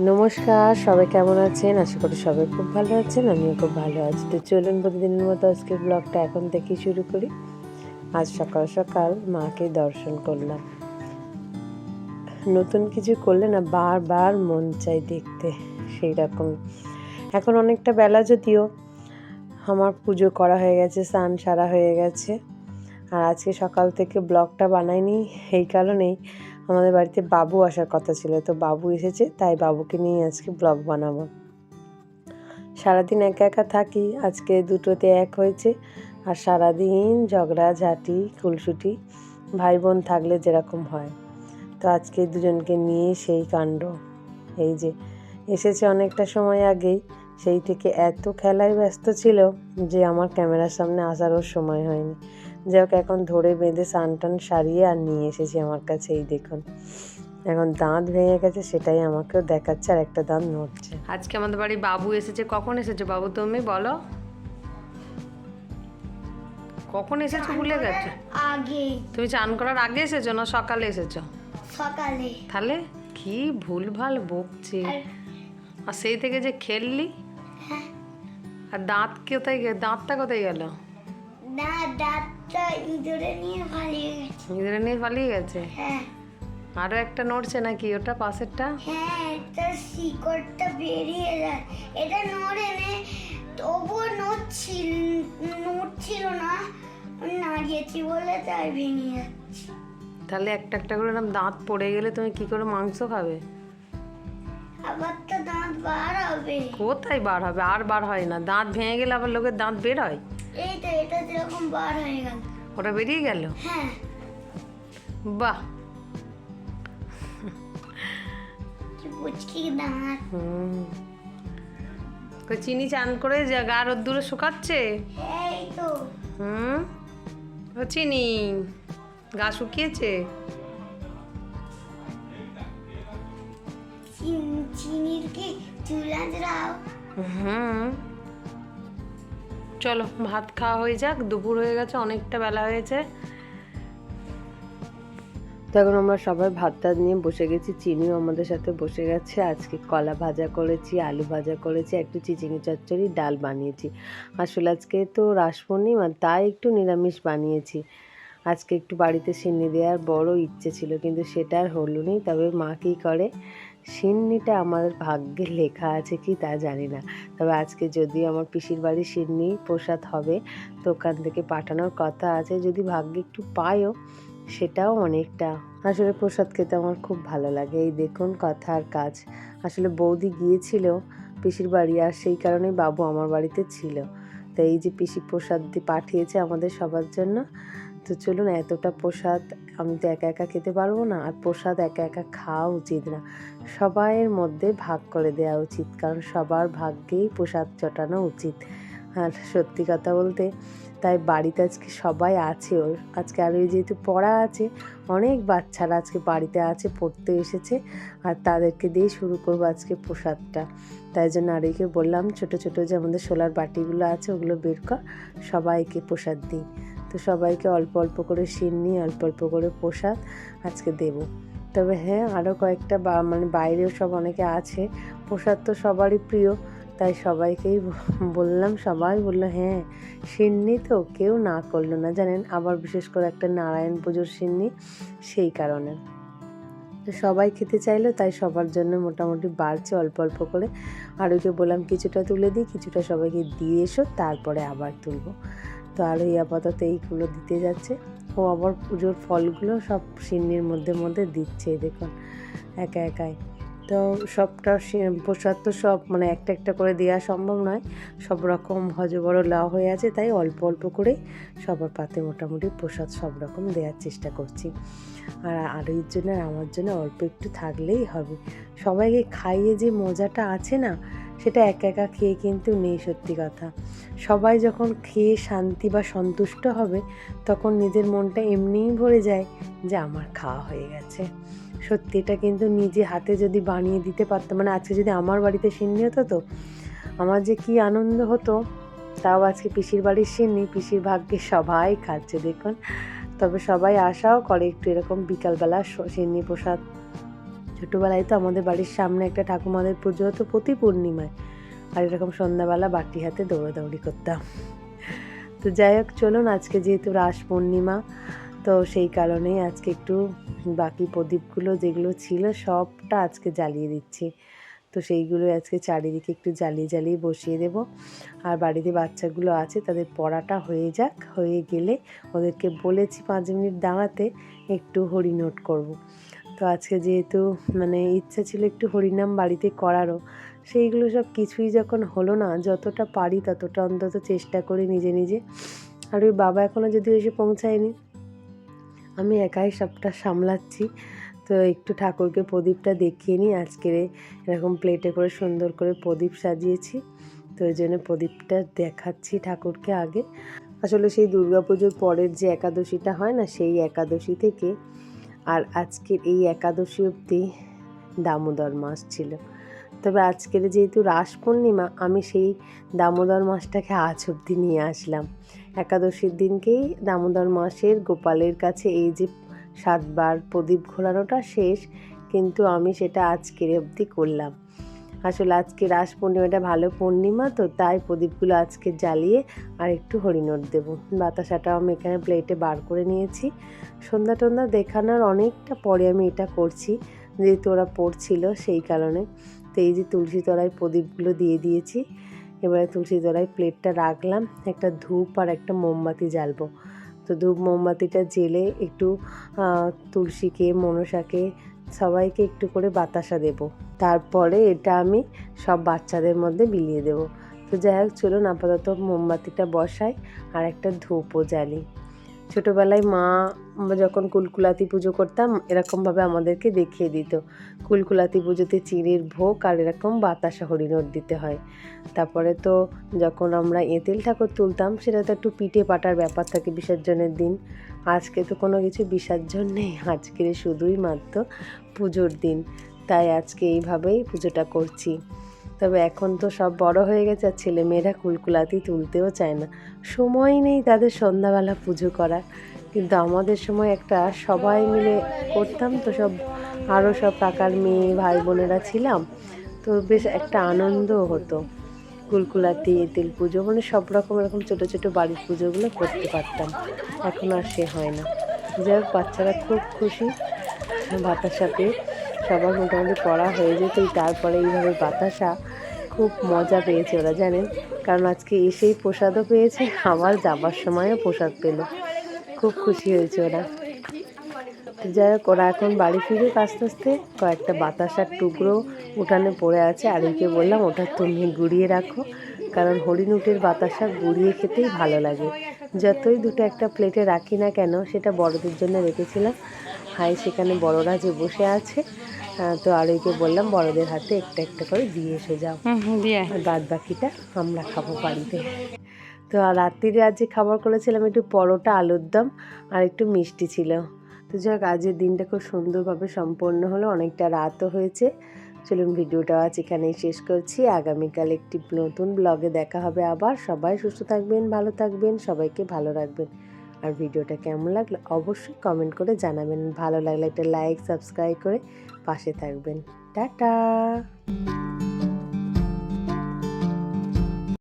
নমস্কার, সবাই কেমন আছেন? আশা করি সবাই খুব ভালো আছেন, আমিও খুব ভালো আছি। তো চলুন প্রতিদিনের মতো আজকের ব্লগটা এখন থেকেই শুরু করি। আজ সকাল সকাল মাকে দর্শন করলাম। নতুন কিছু করলে না বারবার মন চাই দেখতে সেই রকম এখন অনেকটা বেলা যদিও, আমার পুজো করা হয়ে গেছে, স্নান সারা হয়ে গেছে। আর আজকে সকাল থেকে ব্লগটা বানাইনি, এই কারণেই আমাদের বাড়িতে বাবু আসার কথা ছিল, তো বাবু এসেছে, তাই বাবুকে নিয়ে আজকে ব্লগ বানাবো। সারাদিন একা একা থাকি, আজকে দুটোতে এক হয়েছে, আর সারাদিন ঝগড়া, ঝাঁটি, খুলসুটি ভাই বোন থাকলে যেরকম হয়। তো আজকে দুজনকে নিয়ে সেই কাণ্ড। এই যে, এসেছে অনেকটা সময় আগেই, সেই থেকে এত খেলায় ব্যস্ত ছিল যে আমার ক্যামেরার সামনে আসারও সময় হয়নি। যাই হোক এখন ধরে বেঁধে টান সারিয়ে আর নিয়ে এসেছি আমার কাছে এই দেখুন। এখন দাঁত ভেঙে গেছে সেটাই আমাকেও দেখাচ্ছে আর একটা দাঁত নড়ছে। আজকে আমাদের বাড়ি বাবু এসেছে। কখন এসেছে বাবু তুমি বলো? কখন এসেছ ভুলে গেছো? আগে। তুমি চান করার আগে এসেছ না সকালে এসেছ? সকালে। তাহলে কি ভুলভাল বকছে। আর- আর সেই থেকে যে খেললি? হ্যাঁ, আর দাঁত কোথায় গে দাঁতটা কোথায় গেল? না ইঁদুরে নিয়ে পালিয়ে গেছে। নিজেরা নিয়ে পালিয়ে গেছে? হ্যাঁ। আরও একটা নড়ছে নাকি ওটা পাশেরটা? হ্যাঁ এটা শিকড়টা বেরিয়ে যায়। এটা নড়ে নে তবুও নড়ছিল নড়ছিল না নাড়িয়েছি বলে তাই ভেঙে যাচ্ছে। তাহলে একটা একটা করে এরকম দাঁত পড়ে গেলে তুমি কি করে মাংস খাবে? আবার তো দাঁত বার হবে কোথায় বার হবে আর বার হয় না। দাঁত ভেঙে গেলে আবার লোকের দাঁত বের হয়? এই তো এটা যেরকম বার হয়ে গেল। ওটা বেরিয়ে গেল? হ্যাঁ। বাহ। তো চিনি চান করে যে গা রোদ্দুরে শুকাচ্ছে? এই তো। হুম। ও চিনি গা শুকিয়েছে? চিন- চিনির কি চুলা দাও হুম। চলো, ভাত খাওয়া হয়ে যাক, দুপুর হয়ে গেছে, অনেকটা বেলা হয়েছে। তো এখন আমরা সবাই ভাত টাত নিয়ে বসে গেছি, চিনিও আমাদের সাথে বসে গেছে। আজকে কলা ভাজা করেছি, আলু ভাজা করেছি, একটু চিচিঙি চচ্চড়ি, ডাল বানিয়েছি। আসলে আজকে তো রাস পূর্ণিমা, তাই একটু নিরামিষ বানিয়েছি। আজকে একটু বাড়িতে সিন্নি দেওয়ার বড় ইচ্ছে ছিল, কিন্তু সেটা আর হলো নি। তবে মা কী করে? সিন্নিটা আমাদের ভাগ্যে লেখা আছে কি তা জানি না। তবে আজকে যদি আমার পিসির বাড়ি সিন্নি প্রসাদ হবে, তো ওখান থেকে পাঠানোর কথা আছে, যদি ভাগ্যে একটু পায়ও, সেটাও অনেকটা। আসলে প্রসাদ খেতে আমার খুব ভালো লাগে, এই দেখুন কথা আর কাজ। আসলে বৌদি গিয়েছিল পিসির বাড়ি, আর সেই কারণেই বাবু আমার বাড়িতে ছিল। তো এই যে পিসি প্রসাদ পাঠিয়েছে আমাদের সবার জন্য তো চলুন এতটা প্রসাদ আমি তো একা একা খেতে পারব না, আর প্রসাদ একা একা খাওয়া উচিত না। সবাইয়ের মধ্যে ভাগ করে দেওয়া উচিত, কারণ সবার ভাগ্যেই প্রসাদ চটানো উচিত। আর সত্যি কথা বলতে, তাই বাড়িতে আজকে সবাই আছে ওর। আজকে আর ওই যেহেতু পড়া আছে, অনেক বাচ্চারা আজকে বাড়িতে আছে, পড়তে এসেছে, আর তাদেরকে দিয়ে শুরু করব আজকে প্রসাদটা। তাই জন্য আরইকে বললাম, ছোট ছোট যে আমাদের সোলার বাটিগুলো আছে, ওগুলো বের কর, সবাইকে প্রসাদ দিই। তো সবাইকে অল্প অল্প করে সিন্নি অল্প অল্প করে প্রসাদ আজকে দেব। তবে হ্যাঁ আরও কয়েকটা বা মানে বাইরেও সব অনেকে আছে, প্রসাদ তো সবারই প্রিয়, তাই সবাইকেই বললাম, সবাই বলল হ্যাঁ সিন্নি তো, কেউ না করল না। জানেন, আবার বিশেষ করে একটা নারায়ণ পুজোর সিন্নি সেই কারণে। তো সবাই খেতে চাইলো, তাই সবার জন্য মোটামুটি বাড়ছে অল্প অল্প করে। আর ওকে বললাম, কিছুটা তুলে দিই, কিছুটা সবাইকে দিয়ে এসো, তারপরে আবার তুলবো। তো আর ওই আপাতত এইগুলো দিতে যাচ্ছে। ও আবার পুজোর ফলগুলো সব সিন্নির মধ্যে মধ্যে দিচ্ছে, দেখুন, একা একাই। তো সবটা প্রসাদ তো সব মানে একটা একটা করে দেওয়া সম্ভব নয়। সব রকম হজ বড় লাউ হয়ে আছে, তাই অল্প অল্প করেই সবার পাতে মোটামুটি প্রসাদ সব রকম দেওয়ার চেষ্টা করছি। আর আরোইর জন্য আর আমার জন্য অল্প একটু থাকলেই হবে। সবাইকে খাইয়ে যে মজাটা আছে না সেটা একা একা খেয়ে কিন্তু নেই সত্যি কথা। সবাই যখন খেয়ে শান্তি বা সন্তুষ্ট হবে, তখন নিজের মনটা এমনিই ভরে যায় যে আমার খাওয়া হয়ে গেছে। সত্যি, এটা কিন্তু নিজে হাতে যদি বানিয়ে দিতে পারতাম মানে আজকে যদি আমার বাড়িতে সিন্নি হতো তো, আমার যে কি আনন্দ হতো, তাও আজকে পিসির বাড়ির সিন্নি, পিসির ভাগ্যে সবাই খাচ্ছে, দেখুন। তবে সবাই আশাও করে একটু এরকম বিকালবেলা সিন্নি প্রসাদ ছোটোবেলায় তো আমাদের বাড়ির সামনে একটা ঠাকুমাদের পুজো হতো প্রতি পূর্ণিমায়। আর এরকম সন্ধ্যাবেলা বাটি হাতে দৌড়াদৌড়ি করতাম। তো যাই হোক, চলুন আজকে যেহেতু রাস পূর্ণিমা, তো সেই কারণেই আজকে একটু বাকি প্রদীপগুলো যেগুলো ছিল সবটা আজকে জ্বালিয়ে দিচ্ছি। তো সেইগুলো আজকে চারিদিকে একটু জ্বালিয়ে জ্বালিয়ে বসিয়ে দেব। আর বাড়িতে বাচ্চাগুলো আছে, তাদের পড়াটা হয়ে যাক, হয়ে গেলে ওদেরকে বলেছি পাঁচ মিনিট দাঁড়াতে একটু হরিনোট করব। তো আজকে যেহেতু মানে ইচ্ছা ছিল একটু হরিনাম বাড়িতে করারও, সেইগুলো সব কিছুই যখন হলো না, যতটা পারি ততটা অন্তত চেষ্টা করি নিজে নিজে। আর ওই বাবা এখনও যদি এসে পৌঁছায়নি, আমি একাই সবটা সামলাচ্ছি। তো একটু ঠাকুরকে প্রদীপটা দেখিয়ে নিই, আজকে এরকম প্লেটে করে সুন্দর করে প্রদীপ সাজিয়েছি। তো ওই জন্য প্রদীপটা দেখাচ্ছি ঠাকুরকে আগে। আসলে সেই দুর্গাপুজোর পরের যে একাদশীটা হয় না, সেই একাদশী থেকে আর আজকের এই একাদশী অবধি দামোদর মাস ছিল। তবে আজকের যেহেতু রাস পূর্ণিমা, আমি সেই দামোদর মাসটাকে আজ অবধি নিয়ে আসলাম। একাদশীর দিনকেই দামোদর মাসের গোপালের কাছে এই যে সাতবার প্রদীপ ঘোরানোটা শেষ, কিন্তু আমি সেটা আজকের অবধি করলাম। আসলে আজকে রাস পূর্ণিমাটা ভালো পূর্ণিমা তো, তাই প্রদীপগুলো আজকে জ্বালিয়ে আর একটু হরিণট দেবো। বাতাসাটাও আমি এখানে প্লেটে বার করে নিয়েছি। সন্ধ্যা টন্ধ্যা দেখানোর অনেকটা পরে আমি এটা করছি, যেহেতু ওরা পড়ছিল সেই কারণে। তো এই যে তুলসী তলায় প্রদীপগুলো দিয়ে দিয়েছি, এবারে তুলসী তলায় প্লেটটা রাখলাম, একটা ধূপ আর একটা মোমবাতি জ্বালবো। তো ধূপ মোমবাতিটা জেলে একটু তুলসীকে, মনসাকে সবাইকে একটু করে বাতাসা দেব। তারপরে এটা আমি সব বাচ্চাদের মধ্যে বিলিয়ে দেব। তো যাই হোক, চলুন আপাতত মোমবাতিটা বসাই আর একটা ধূপও জ্বালি। ছোটোবেলায় মা যখন কুলকুলাতি পুজো করতাম, এরকমভাবে আমাদেরকে দেখিয়ে দিত। কুলকুলাতি পুজোতে চিড়ের ভোগ আর এরকম বাতাসা হরিণর দিতে হয়। তারপরে তো যখন আমরা এঁতেল ঠাকুর তুলতাম, সেটা তো একটু পিঠে পাটার ব্যাপার থাকে বিসর্জনের দিন। আজকে তো কোনো কিছু বিসর্জন নেই, আজকে শুধুই মাত্র পুজোর দিন। তাই আজকে এইভাবেই পুজোটা করছি। তবে এখন তো সব বড় হয়ে গেছে আর ছেলেমেয়েরা কুলকুলাতি তুলতেও চায় না। সময় নেই তাদের সন্ধ্যাবেলা পুজো করার। কিন্তু আমাদের সময় একটা সবাই মিলে করতাম তো সব আরও সব কাকার মেয়ে, ভাই বোনেরা ছিলাম। তো বেশ একটা আনন্দ হতো। কুলকুলাতি তেল পুজো মানে সব রকম এরকম ছোটো ছোটো বাড়ির পুজোগুলো করতে পারতাম। এখন আর সে হয় না। যাই হোক, বাচ্চারা খুব খুশি। বাতাসা পেয়ে সবার মোটামুটি পড়া হয়ে যেতই তারপরে এইভাবে বাতাসা খুব মজা পেয়েছে ওরা, জানেন? কারণ আজকে এসেই প্রসাদও পেয়েছে, আবার যাবার সময়ও প্রসাদ পেল। খুব খুশি হয়েছে ওরা। যাই হোক, ওরা এখন বাড়ি ফিরে আস্তে আস্তে কয়েকটা বাতাসার টুকরো উঠানে পড়ে আছে। আর একে বললাম, ওটা তুমি গুড়িয়ে রাখো। কারণ হরিণুটের বাতাসা গুড়িয়ে খেতেই ভালো লাগে। যতই দুটো একটা প্লেটে রাখি না কেন, সেটা বড়দের জন্য রেখেছিলাম। হাই সেখানে বড়রা যে বসে আছে তো আর একে বললাম বড়দের হাতে একটা একটা করে দিয়ে এসে যাও। দিয়ে বাদ বাকিটা আমরা খাব বাড়িতে। তো আর রাত্রিরে আজ যে খাবার করেছিলাম একটু পরোটা আলুর দম আর একটু মিষ্টি ছিল। তো যাক আজকের দিনটা খুব সুন্দরভাবে সম্পন্ন হলো অনেকটা রাতও হয়েছে। চলুন ভিডিওটা আজ এখানেই শেষ করছি। আগামীকাল একটি নতুন ব্লগে দেখা হবে আবার। সবাই সুস্থ থাকবেন ভালো থাকবেন সবাইকে ভালো রাখবেন। আর ভিডিওটা কেমন লাগল অবশ্যই কমেন্ট করে জানাবেন। ভালো লাগলে একটা লাইক সাবস্ক্রাইব করে পাশে থাকবেন। টাটা!